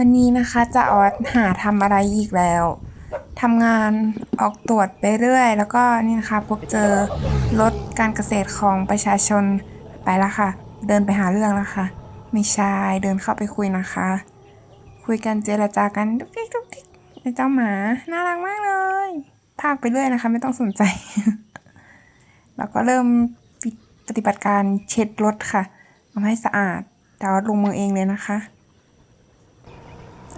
วันนี้นะคะจะออดหาทำอะไรอีกแล้วทำงานออกตรวจไปเรื่อย แล้วก็นี่นะคะพบเจอรถการเกษตรของประชาชนไปแล้วค่ะ เดินไปหาเรื่องแล้วค่ะ ไม่ใช่เดินเข้าไปคุยนะคะ คุยกันเจรจากันดุ๊กดิ๊กดุ๊กดิ๊กไอ้เจ้าหมาน่ารักมากเลยพากไปเรื่อยนะคะ ไม่ต้องสนใจ แล้วก็เริ่มปฏิบัติการเช็ดรถค่ะทำให้สะอาดแต่ว่าลงมือเองเลยนะคะ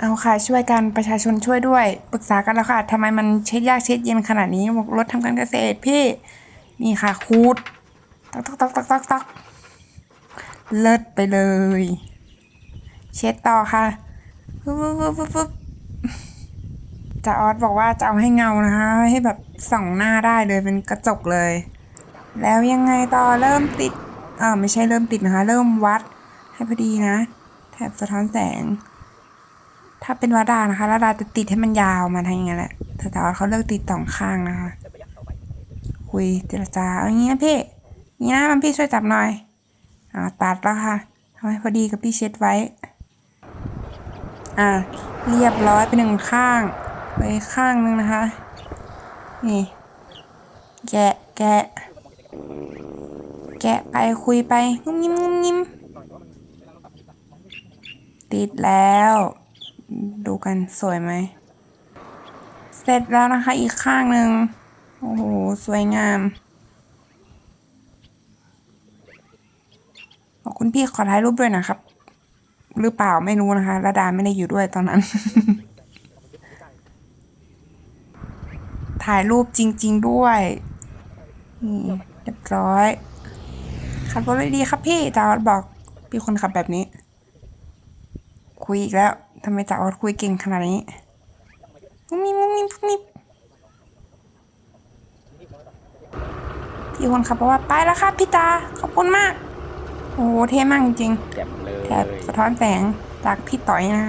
เอาค่ะช่วยกันประชาชนช่วยด้วย ปรึกษากันแล้วค่ะทำไมมันเช็ดยากเช็ดเย็นขนาดนี้บอกรถทำการเกษตรพี่ นี่ค่ะคูดตักตักตักตักตักตักเลิศไปเลย เช็ดต่อค่ะฟึบฟึบฟึบฟึบจ่าออสบอกว่าจะเอาให้เงานะคะ ให้แบบส่องหน้าได้เลยเป็นกระจกเลย แล้วยังไงต่อเริ่มติดเออไม่ใช่เริ่มติดนะคะ เริ่มวัดให้พอดีนะ แถบสะท้อนแสง ถ้าเป็นระดานะคะระดาจะติดให้มันยาวมาทางอย่างนี้นแหละแต่แต่ว่าเขาเลือกติดสองข้างนะคะ คุยเจรจาเอางี้นะพี่นี่นะมันพี่ช่วยจับหน่อยอ่าตัดแล้วค่ะทำให้พอดีกับพี่เช็ดไว้ อ่า เรียบร้อยไปหนึ่งข้างไปข้างหนึงนะคะ นี่ แกะแกะ แกะไปคุยไปงุ้มยิ้มงุ้มยิ้มติดแล้ว ดูกันสวยไหม เสร็จแล้วนะคะอีกข้างหนึ่งโอ้โห สวยงาม บอกคุณพี่ขอถ่ายรูปด้วยนะครับ หรือเปล่าไม่รู้นะคะระดาไม่ได้อยู่ด้วยตอนนั้น ถ่ายรูปจริง ๆ ด้วยนี่เรียบร้อยขับรถด้ดีครับพี่จาอดบอกพี่คนขับแบบนี้ คุยอีกแล้วำไมจาออดคุยเก่งขนาดนี้มุ้งมิบมุ้งมิบมุ้งมิบพี่คนขับบอกว่าไปแล้วครับพี่ตา ขอบคุณมาก โอ้โหเท่มากจริงแจ่มเลยๆแถบสะท้อนแสงจากพี่ต่อยนะ